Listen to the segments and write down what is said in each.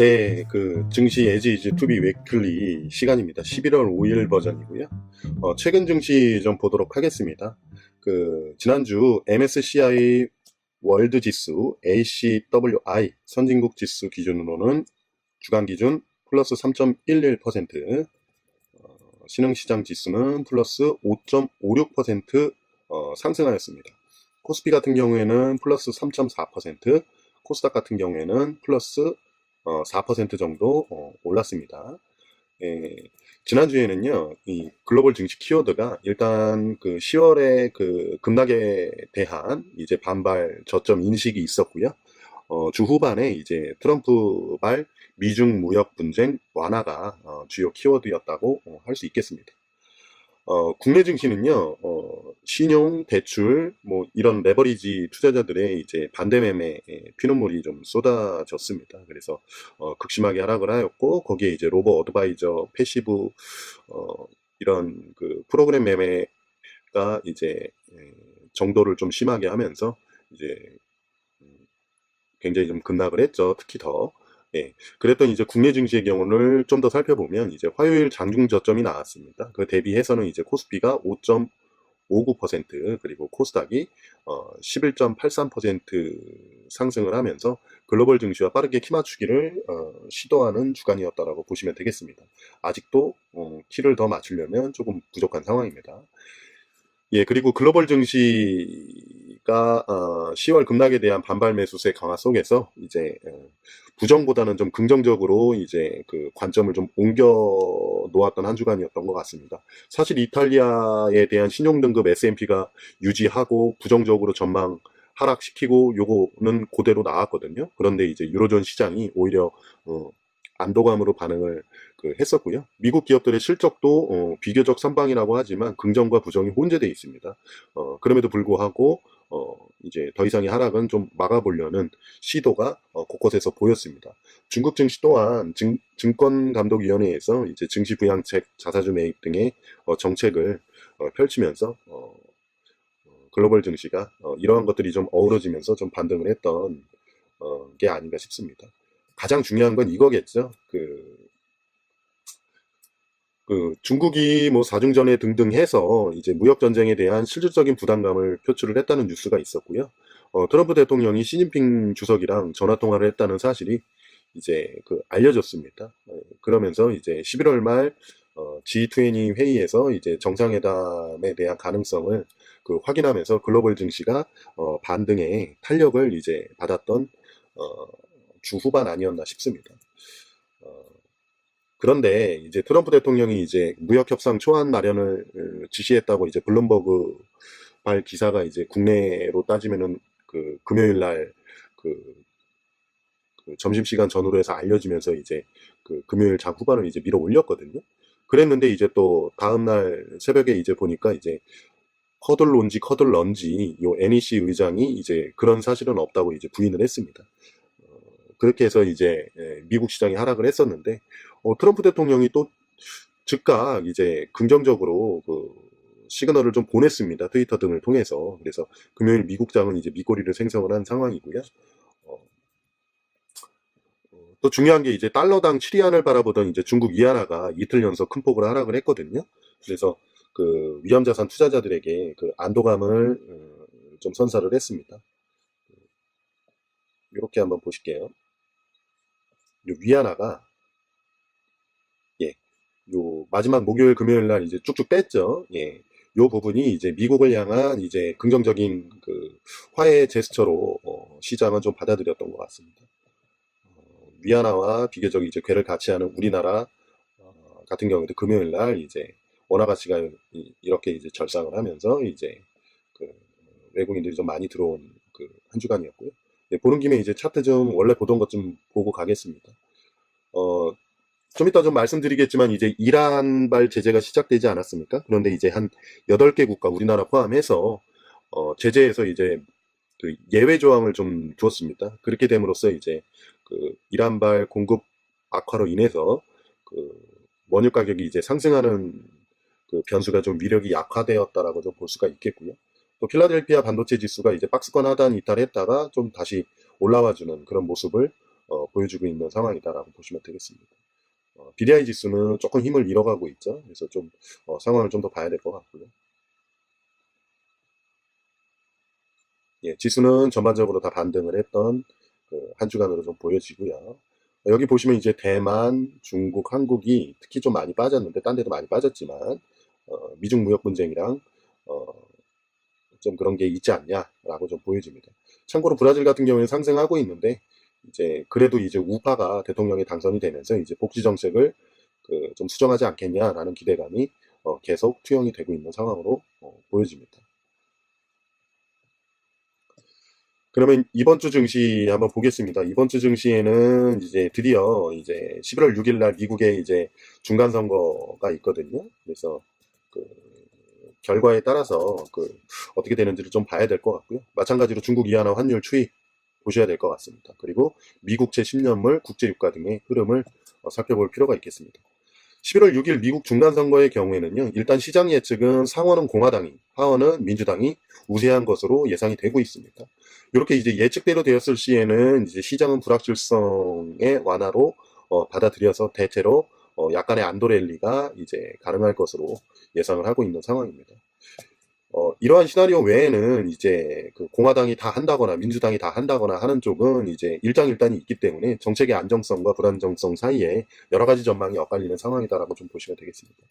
네, 그 증시 에지 이즈 투비 웨클리 시간입니다. 11월 5일 버전이고요. 어, 최근 증시 좀 보도록 하겠습니다. 그 지난주 MSCI 월드 지수 ACWI 선진국 지수 기준으로는 주간 기준 플러스 3.11%, 어, 신흥시장 지수는 플러스 5.56% 어, 상승하였습니다. 코스피 같은 경우에는 플러스 3.4%, 코스닥 같은 경우에는 플러스 어, 4% 정도 어, 올랐습니다. 예, 지난주에는요, 이 글로벌 증시 키워드가 일단 그 10월에 그 급락에 대한 이제 반발 저점 인식이 있었고요. 어, 주 후반에 이제 트럼프 발 미중 무역 분쟁 완화가 어, 주요 키워드였다고 어, 할수 있겠습니다. 어, 국내 증시는요, 어, 신용, 대출, 뭐, 이런 레버리지 투자자들의 이제 반대 매매 피눈물이 좀 쏟아졌습니다. 그래서, 어, 극심하게 하락을 하였고, 거기에 이제 로버 어드바이저, 패시브, 어, 이런 그 프로그램 매매가 이제, 에, 정도를 좀 심하게 하면서, 이제, 음, 굉장히 좀 급락을 했죠. 특히 더. 예. 그랬던 이제 국내 증시의 경우를 좀 더 살펴보면 이제 화요일 장중 저점이 나왔습니다. 그 대비해서는 이제 코스피가 5.59% 그리고 코스닥이 어 11.83% 상승을 하면서 글로벌 증시와 빠르게 키 맞추기를 어 시도하는 주간이었다라고 보시면 되겠습니다. 아직도 어 키를 더 맞추려면 조금 부족한 상황입니다. 예, 그리고 글로벌 증시가 어, 10월 급락에 대한 반발 매수세 강화 속에서 이제 어, 부정보다는 좀 긍정적으로 이제 그 관점을 좀 옮겨 놓았던 한 주간이었던 것 같습니다. 사실 이탈리아에 대한 신용등급 S&P가 유지하고 부정적으로 전망 하락시키고 요거는 그대로 나왔거든요. 그런데 이제 유로존 시장이 오히려 어, 안도감으로 반응을 그 했었고요. 미국 기업들의 실적도 어, 비교적 선방이라고 하지만 긍정과 부정이 혼재되어 있습니다. 어, 그럼에도 불구하고 어, 이제 더 이상의 하락은 좀 막아보려는 시도가 어, 곳곳에서 보였습니다. 중국 증시 또한 증, 증권감독위원회에서 이제 증시 부양책, 자사주 매입 등의 어, 정책을 어, 펼치면서 어, 어, 글로벌 증시가 어, 이러한 것들이 좀 어우러지면서 좀 반등을 했던 어, 게 아닌가 싶습니다. 가장 중요한 건 이거겠죠. 그, 그 중국이 뭐 사중전에 등등 해서 이제 무역 전쟁에 대한 실질적인 부담감을 표출을 했다는 뉴스가 있었고요. 어, 트럼프 대통령이 시진핑 주석이랑 전화 통화를 했다는 사실이 이제 그 알려졌습니다. 어, 그러면서 이제 11월 말 어, G20 회의에서 이제 정상회담에 대한 가능성을 그 확인하면서 글로벌 증시가 어, 반등의 탄력을 이제 받았던 어, 주 후반 아니었나 싶습니다. 어, 그런데 이제 트럼프 대통령이 이제 무역 협상 초안 마련을 어, 지시했다고 이제 블룸버그 발 기사가 이제 국내로 따지면은 그 금요일 날그 그 점심시간 전후로 해서 알려지면서 이제 그 금요일 장 후반을 이제 밀어 올렸거든요. 그랬는데 이제 또 다음날 새벽에 이제 보니까 이제 커들론지 커들런지 요 NEC 의장이 이제 그런 사실은 없다고 이제 부인을 했습니다. 그렇게 해서 이제 예, 미국 시장이 하락을 했었는데 어, 트럼프 대통령이 또 즉각 이제 긍정적으로 그 시그널을 좀 보냈습니다. 트위터 등을 통해서. 그래서 금요일 미국장은 이제 미꼬리를 생성을 한 상황이고요. 어, 어, 또 중요한 게 이제 달러당 7위안을 바라보던 이제 중국 위안화가 이틀 연속 큰 폭으로 하락을 했거든요. 그래서 그 위험자산 투자자들에게 그 안도감을 어, 좀 선사를 했습니다. 이렇게 한번 보실게요. 요 위안화가 예, 요 마지막 목요일 금요일 날 이제 쭉쭉 뺐죠. 예. 요 부분이 이제 미국을 향한 이제 긍정적인 그 화해 제스처로 어, 시장은 좀 받아들였던 것 같습니다. 어, 위안화와 비교적 이제 괴를 같이 하는 우리나라 어, 같은 경우도 금요일 날 이제 원화 가치가 이- 이렇게 이제 절상을 하면서 이제 그 외국인들이 좀 많이 들어온 그 한 주간이었고요. 네, 보는 김에 이제 차트 좀 원래 보던 것 좀 보고 가겠습니다. 어, 좀 이따 좀 말씀드리겠지만 이제 이란발 제재가 시작되지 않았습니까? 그런데 이제 한 8개 국가 우리나라 포함해서 어, 제재에서 이제 그 예외 조항을 좀 두었습니다. 그렇게 됨으로써 이제 그 이란발 공급 악화로 인해서 그 원유 가격이 이제 상승하는 그 변수가 좀 위력이 약화되었다라고 좀 볼 수가 있겠고요. 또 필라델피아 반도체 지수가 이제 박스권 하단 이탈했다가 좀 다시 올라와주는 그런 모습을 어, 보여주고 있는 상황이다라고 보시면 되겠습니다. 어, BDI 지수는 조금 힘을 잃어가고 있죠. 그래서 좀 어, 상황을 좀 더 봐야 될 것 같고요. 예, 지수는 전반적으로 다 반등을 했던 그 한 주간으로 좀 보여지고요. 여기 보시면 이제 대만, 중국, 한국이 특히 좀 많이 빠졌는데 딴 데도 많이 빠졌지만 어, 미중 무역 분쟁이랑 어, 좀 그런 게 있지 않냐라고 좀 보여집니다. 참고로 브라질 같은 경우에는 상승하고 있는데 이제 그래도 이제 우파가 대통령이 당선이 되면서 이제 복지 정책을 그 좀 수정하지 않겠냐라는 기대감이 어, 계속 투영이 되고 있는 상황으로 어, 보여집니다. 그러면 이번 주 증시 한번 보겠습니다. 이번 주 증시에는 이제 드디어 이제 11월 6일 날 미국에 이제 중간 선거가 있거든요. 그래서 그 결과에 따라서 그 어떻게 되는지를 좀 봐야 될 것 같고요. 마찬가지로 중국 이하나 환율 추이 보셔야 될 것 같습니다. 그리고 미국채 10년물, 국제유가 등의 흐름을 어, 살펴볼 필요가 있겠습니다. 11월 6일 미국 중간선거의 경우에는요, 일단 시장 예측은 상원은 공화당이, 하원은 민주당이 우세한 것으로 예상이 되고 있습니다. 이렇게 이제 예측대로 되었을 시에는 이제 시장은 불확실성의 완화로 어, 받아들여서 대체로 어, 약간의 안도 랠리가 이제 가능할 것으로 예상을 하고 있는 상황입니다. 어, 이러한 시나리오 외에는 이제 그 공화당이 다 한다거나 민주당이 다 한다거나 하는 쪽은 이제 일장일단이 있기 때문에 정책의 안정성과 불안정성 사이에 여러 가지 전망이 엇갈리는 상황이다라고 좀 보시면 되겠습니다.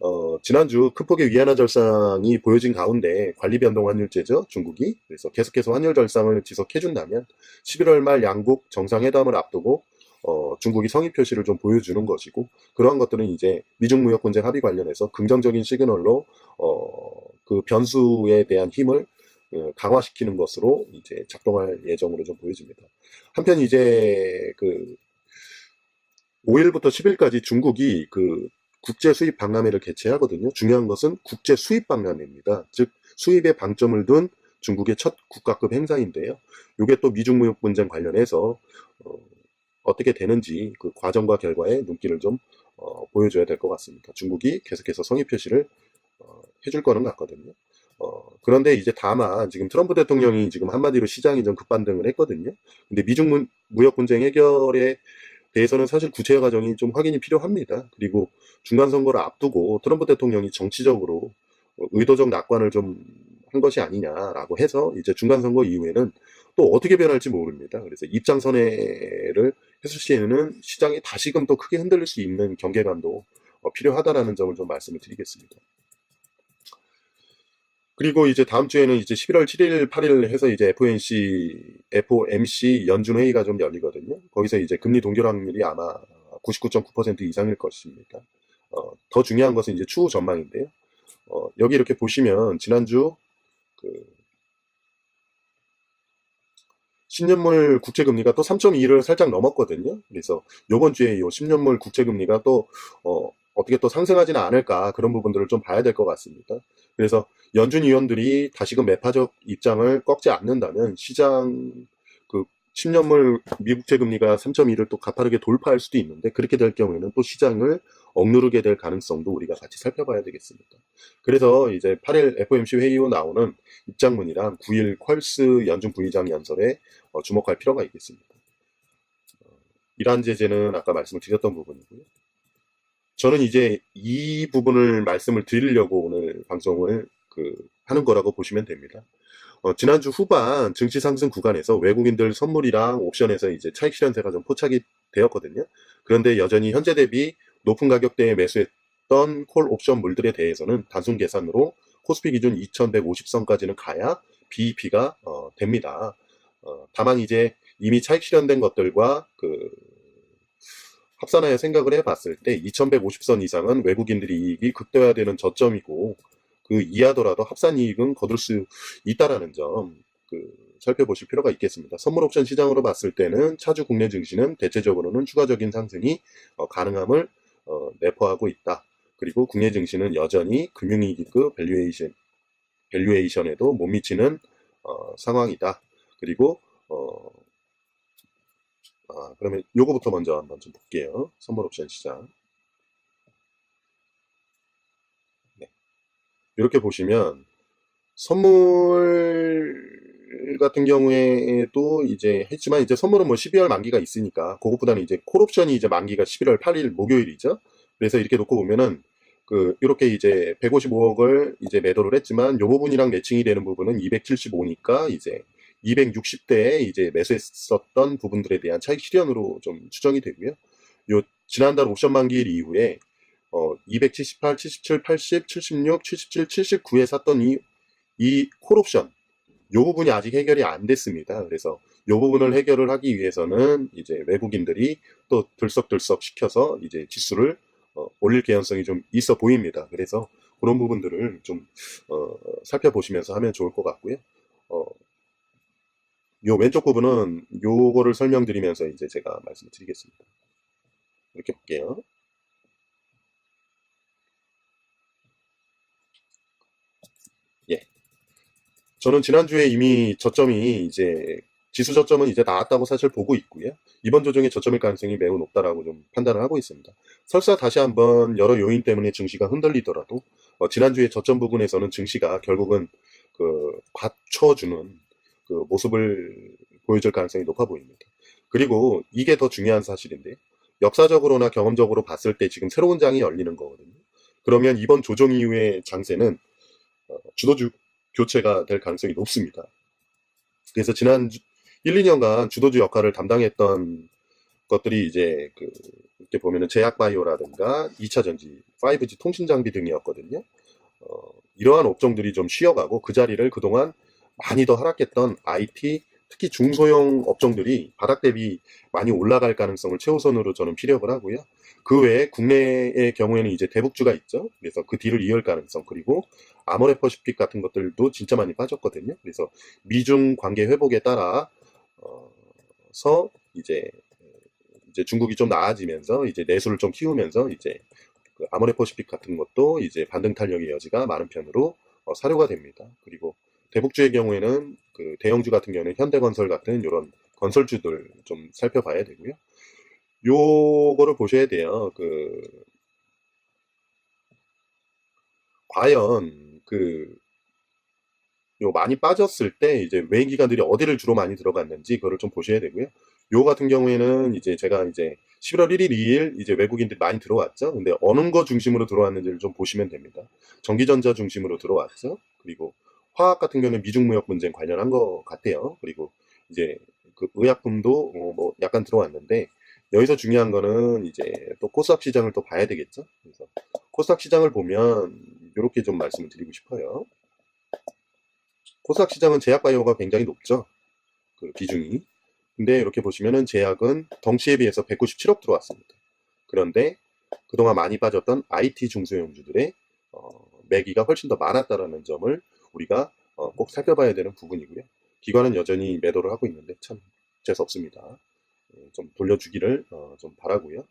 어, 지난주 큰 폭의 위안화 절상이 보여진 가운데 관리 변동 환율제죠, 중국이. 그래서 계속해서 환율 절상을 지속해준다면 11월 말 양국 정상회담을 앞두고 어, 중국이 성의 표시를 좀 보여주는 것이고 그러한 것들은 이제 미중 무역 분쟁 합의 관련해서 긍정적인 시그널로 어, 그 변수에 대한 힘을 어, 강화시키는 것으로 이제 작동할 예정으로 좀 보여집니다. 한편 이제 그 5일부터 10일까지 중국이 그 국제 수입 박람회를 개최하거든요. 중요한 것은 국제 수입 박람회입니다. 즉 수입에 방점을 둔 중국의 첫 국가급 행사인데요. 이게 또 미중 무역 분쟁 관련해서 어, 떻게 되는지 그 과정과 결과에 눈길을 좀 어, 보여줘야 될 것 같습니다. 중국이 계속해서 성의 표시를 어, 해줄 거는 같거든요. 어, 그런데 이제 다만 지금 트럼프 대통령이 지금 한마디로 시장이 좀 급반등을 했거든요. 근데 미중 무역 분쟁 해결에 대해서는 사실 구체화 과정이 좀 확인이 필요합니다. 그리고 중간 선거를 앞두고 트럼프 대통령이 정치적으로 의도적 낙관을 좀 한 것이 아니냐라고 해서 이제 중간 선거 이후에는 또 어떻게 변할지 모릅니다. 그래서 입장 선회를 했을 시에는 시장이 다시금 또 크게 흔들릴 수 있는 경계감도 어, 필요하다라는 점을 좀 말씀을 드리겠습니다. 그리고 이제 다음 주에는 이제 11월 7일, 8일 해서 이제 FOMC, FOMC 연준 회의가 좀 열리거든요. 거기서 이제 금리 동결 확률이 아마 99.9% 이상일 것입니다. 어, 더 중요한 것은 이제 추후 전망인데요. 어, 여기 이렇게 보시면 지난주 그 10년물 국채금리가 또 3.2를 살짝 넘었거든요. 그래서 요번 주에 이 10년물 국채금리가 또 어, 어떻게 또 상승하지는 않을까 그런 부분들을 좀 봐야 될 것 같습니다. 그래서 연준 위원들이 다시금 매파적 입장을 꺾지 않는다면 시장 그 10년물 미국채 금리가 3.2를 또 가파르게 돌파할 수도 있는데 그렇게 될 경우에는 또 시장을 억누르게 될 가능성도 우리가 같이 살펴봐야 되겠습니다. 그래서 이제 8일 FOMC 회의 후 나오는 입장문이랑 9일 퀄스 연준 부의장 연설에 어, 주목할 필요가 있겠습니다. 어, 이러한 제재는 아까 말씀을 드렸던 부분이고요. 저는 이제 이 부분을 말씀을 드리려고 오늘 방송을 그 하는 거라고 보시면 됩니다. 어, 지난주 후반 증시 상승 구간에서 외국인들 선물이랑 옵션에서 이제 차익 실현세가 좀 포착이 되었거든요. 그런데 여전히 현재 대비 높은 가격대에 매수했던 콜 옵션 물들에 대해서는 단순 계산으로 코스피 기준 2150선까지는 가야 BEP가 어, 됩니다. 어, 다만 이제 이미 차익 실현된 것들과 그 합산하여 생각을 해봤을 때 2150선 이상은 외국인들이 이익이 극대화되는 저점이고 그 이하더라도 합산 이익은 거둘 수 있다라는 점 그 살펴보실 필요가 있겠습니다. 선물 옵션 시장으로 봤을 때는 차주 국내 증시는 대체적으로는 추가적인 상승이 어, 가능함을 어, 내포하고 있다. 그리고 국내 증시는 여전히 금융위기급 밸류에이션 밸류에이션에도 못 미치는 어, 상황이다. 그리고 어, 아, 그러면 요거부터 먼저 한번 좀 볼게요. 선물 옵션 시장. 네. 이렇게 보시면 선물 같은 경우에도 이제 했지만 이제 선물은 뭐 12월 만기가 있으니까 그것보다는 이제 콜옵션이 이제 만기가 11월 8일 목요일이죠. 그래서 이렇게 놓고 보면은 그 이렇게 이제 155억을 이제 매도를 했지만 요 부분이랑 매칭이 되는 부분은 275니까 이제 260대에 이제 매수했었던 부분들에 대한 차익 실현으로 좀 추정이 되고요. 요 지난달 옵션 만기일 이후에 어 278, 77, 80, 76, 77, 79에 샀던 이, 이 콜옵션 요 부분이 아직 해결이 안 됐습니다. 그래서 요 부분을 해결을 하기 위해서는 이제 외국인들이 또 들썩들썩 시켜서 이제 지수를 어, 올릴 개연성이 좀 있어 보입니다. 그래서 그런 부분들을 좀 어, 살펴보시면서 하면 좋을 것 같고요. 어, 요 왼쪽 부분은 요거를 설명드리면서 이제 제가 말씀을 드리겠습니다. 이렇게 볼게요. 예. 저는 지난주에 이미 저점이 이제 지수 저점은 이제 나왔다고 사실 보고 있고요. 이번 조정의 저점일 가능성이 매우 높다라고 좀 판단을 하고 있습니다. 설사 다시 한번 여러 요인 때문에 증시가 흔들리더라도 어, 지난주에 저점 부분에서는 증시가 결국은 그 받쳐주는 그 모습을 보여줄 가능성이 높아 보입니다. 그리고 이게 더 중요한 사실인데 역사적으로나 경험적으로 봤을 때 지금 새로운 장이 열리는 거거든요. 그러면 이번 조정 이후의 장세는 어, 주도주 교체가 될 가능성이 높습니다. 그래서 지난 1, 2년간 주도주 역할을 담당했던 것들이 이제 그 이렇게 보면은 제약바이오라든가 2차 전지, 5G 통신 장비 등이었거든요. 어, 이러한 업종들이 좀 쉬어가고 그 자리를 그동안 많이 더 하락했던 IT, 특히 중소형 업종들이 바닥 대비 많이 올라갈 가능성을 최우선으로 저는 피력을 하고요. 그 외에 국내의 경우에는 이제 대북주가 있죠. 그래서 그 뒤를 이을 가능성 그리고 아모레퍼시픽 같은 것들도 진짜 많이 빠졌거든요. 그래서 미중 관계 회복에 따라 어서 이제 이제 중국이 좀 나아지면서 이제 내수를 좀 키우면서 이제 그 아모레퍼시픽 같은 것도 이제 반등 탄력의 여지가 많은 편으로 어, 사료가 됩니다. 그리고 대북주의 경우에는 그 대형주 같은 경우는 현대건설 같은 이런 건설주들 좀 살펴봐야 되고요. 요거를 보셔야 돼요. 그 과연 그 요 많이 빠졌을 때 이제 외인 기관들이 어디를 주로 많이 들어갔는지 그거를 좀 보셔야 되고요. 요 같은 경우에는 이제 제가 이제 11월 1일, 2일 이제 외국인들이 많이 들어왔죠. 근데 어느 거 중심으로 들어왔는지를 좀 보시면 됩니다. 전기전자 중심으로 들어왔죠. 그리고 화학 같은 경우는 미중무역 분쟁 관련한 것 같아요. 그리고 이제 그 의약품도 어, 뭐 약간 들어왔는데 여기서 중요한 거는 이제 또 코스닥 시장을 또 봐야 되겠죠. 그래서 코스닥 시장을 보면 이렇게 좀 말씀을 드리고 싶어요. 코스닥 시장은 제약바이오가 굉장히 높죠. 그 비중이. 근데 이렇게 보시면은 제약은 덩치에 비해서 197억 들어왔습니다. 그런데 그동안 많이 빠졌던 IT 중소형주들의 어, 매기가 훨씬 더 많았다라는 점을 우리가 어, 꼭 살펴봐야 되는 부분이고요. 기관은 여전히 매도를 하고 있는데 참 재수 없습니다. 예, 좀 돌려주기를 어, 좀 바라고요.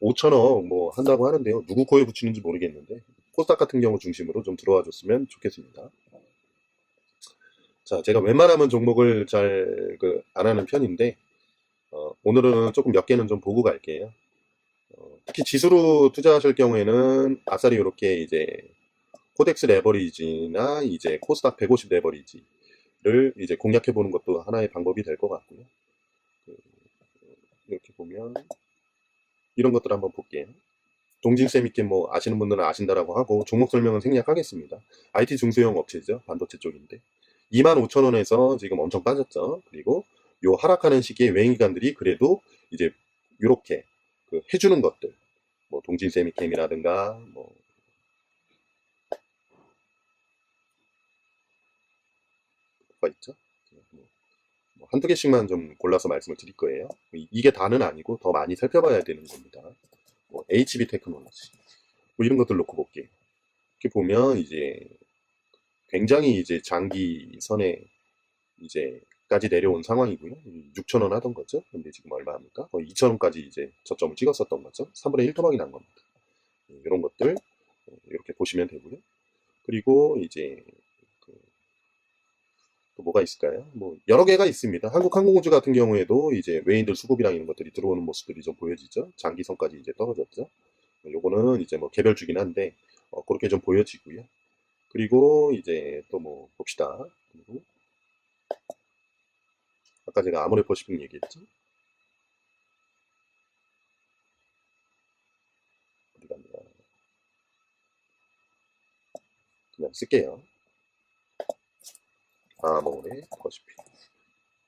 5천억 뭐 한다고 하는데요. 누구 코에 붙이는지 모르겠는데 코스닥 같은 경우 중심으로 좀 들어와 줬으면 좋겠습니다. 자, 제가 웬만하면 종목을 잘안 하는 편인데 어, 오늘은 조금 몇 개는 좀 보고 갈게요. 어, 특히 지수로 투자하실 경우에는 아싸리 이렇게 이제 코덱스 레버리지나 이제 코스닥 150 레버리지를 이제 공략해 보는 것도 하나의 방법이 될 것 같고요. 그, 이렇게 보면 이런 것들 한번 볼게요. 동진쌤 있게 뭐 아시는 분들은 아신다라고 하고 종목 설명은 생략하겠습니다. IT 중소형 업체죠. 반도체 쪽인데. 25,000원에서 지금 엄청 빠졌죠. 그리고 요 하락하는 시기에 외인기관들이 그래도 이제 이렇게 그 해주는 것들, 뭐 동진 세미캠이라든가 뭐 뭐가 있죠? 뭐 한두 개씩만 좀 골라서 말씀을 드릴 거예요. 이게 다는 아니고 더 많이 살펴봐야 되는 겁니다. 뭐 HB 테크놀로지 뭐 이런 것들 놓고 볼게요. 이렇게 보면 이제 굉장히 이제 장기 선에 이제까지 내려온 상황이고요. 6,000원 하던 거죠. 근데 지금 얼마 합니까? 거의 2,000원까지 이제 저점을 찍었었던 거죠. 3분의 1 토막이 난 겁니다. 이런 것들 이렇게 보시면 되고요. 그리고 이제 그 또 뭐가 있을까요? 뭐 여러 개가 있습니다. 한국항공우주 같은 경우에도 이제 외인들 수급이랑 이런 것들이 들어오는 모습들이 좀 보여지죠. 장기선까지 이제 떨어졌죠. 요거는 이제 뭐 개별주긴 한데 어, 그렇게 좀 보여지고요. 그리고 이제 또 뭐 봅시다. 그리고 아까 제가 아모레 퍼시픽 얘기했죠? 어디 갔나? 그냥 쓸게요. 아모레퍼시픽.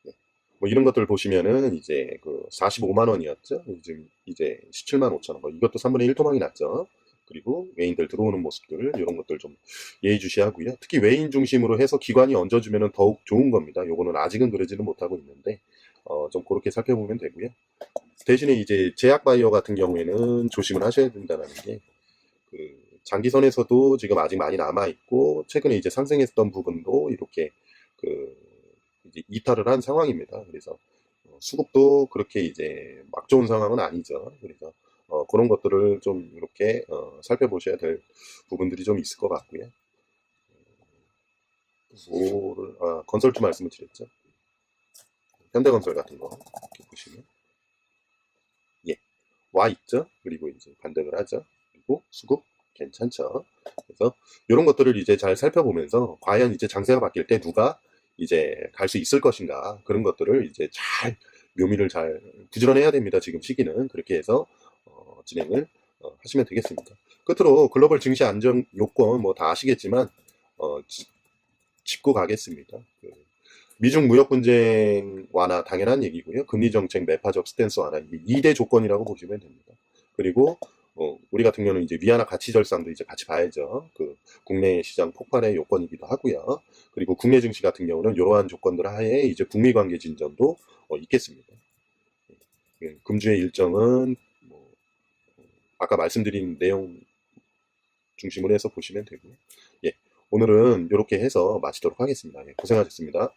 네. 뭐 이런 것들 보시면은 이제 그 45만 원이었죠? 요즘 이제 17만 5천 원. 뭐 이것도 3분의 1 토막이 났죠? 그리고 외인들 들어오는 모습들 이런 것들 좀 예의주시하고요. 특히 외인 중심으로 해서 기관이 얹어주면 더욱 좋은 겁니다. 요거는 아직은 그러지는 못하고 있는데 어, 좀 그렇게 살펴보면 되고요. 대신에 이제 제약 바이오 같은 경우에는 조심을 하셔야 된다는 게 그 장기선에서도 지금 아직 많이 남아 있고 최근에 이제 상승했던 부분도 이렇게 그 이제 이탈을 한 상황입니다. 그래서 어, 수급도 그렇게 이제 막 좋은 상황은 아니죠. 그래서 어, 그런 것들을 좀 이렇게 어, 살펴보셔야 될 부분들이 좀 있을 것 같고요. 뭐를 아, 건설주 말씀을 드렸죠. 현대건설 같은 거 이렇게 보시면 예, 와 있죠. 그리고 이제 반등을 하죠. 그리고 수급 괜찮죠. 그래서 이런 것들을 이제 잘 살펴보면서 과연 이제 장세가 바뀔 때 누가 이제 갈 수 있을 것인가 그런 것들을 이제 잘 묘미를 잘 부지런해야 됩니다. 지금 시기는 그렇게 해서 어, 진행을 어, 하시면 되겠습니다. 끝으로 글로벌 증시 안정 요건 뭐 다 아시겠지만 어, 지- 짚고 가겠습니다. 그 미중 무역 분쟁 완화 당연한 얘기고요. 금리 정책 매파적 스탠스 완화 이게 2대 조건이라고 보시면 됩니다. 그리고 어, 우리 같은 경우는 이제 위안화 가치 절상도 이제 같이 봐야죠. 그 국내 시장 폭발의 요건이기도 하고요. 그리고 국내 증시 같은 경우는 이러한 조건들 하에 이제 북미 관계 진전도 어, 있겠습니다. 예, 금주의 일정은 뭐, 어, 아까 말씀드린 내용 중심으로 해서 보시면 되고요. 예, 오늘은 이렇게 해서 마치도록 하겠습니다. 예, 고생하셨습니다.